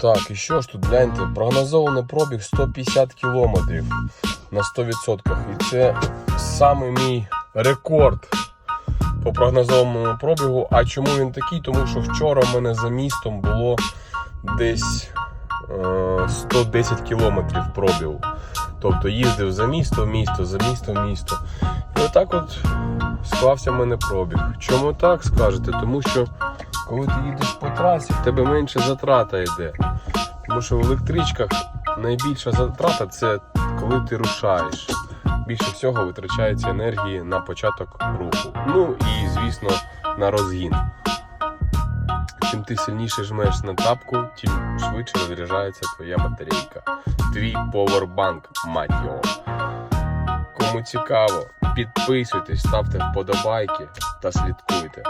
Так, і що ж тут гляньте, прогнозований пробіг 150 кілометрів на 100%. І це саме мій рекорд по прогнозованому пробігу. А чому він такий? Тому що вчора в мене за містом було десь е, 110 кілометрів пробігу. Тобто їздив за місто, місто, за місто, місто. І отак от склався в мене пробіг. Чому так скажете? Тому що коли ти їдеш по трасі, в тебе менше затрата йде. Тому що в електричках найбільша затрата це коли ти рушаєш. Більше всього витрачається енергії на початок руху. Ну і, звісно, на розгін. Чим ти сильніше жмеш на тапку, тим швидше розряджається твоя батарейка. Твій повербанк, мать його. Кому цікаво, підписуйтесь, ставте вподобайки та слідкуйте.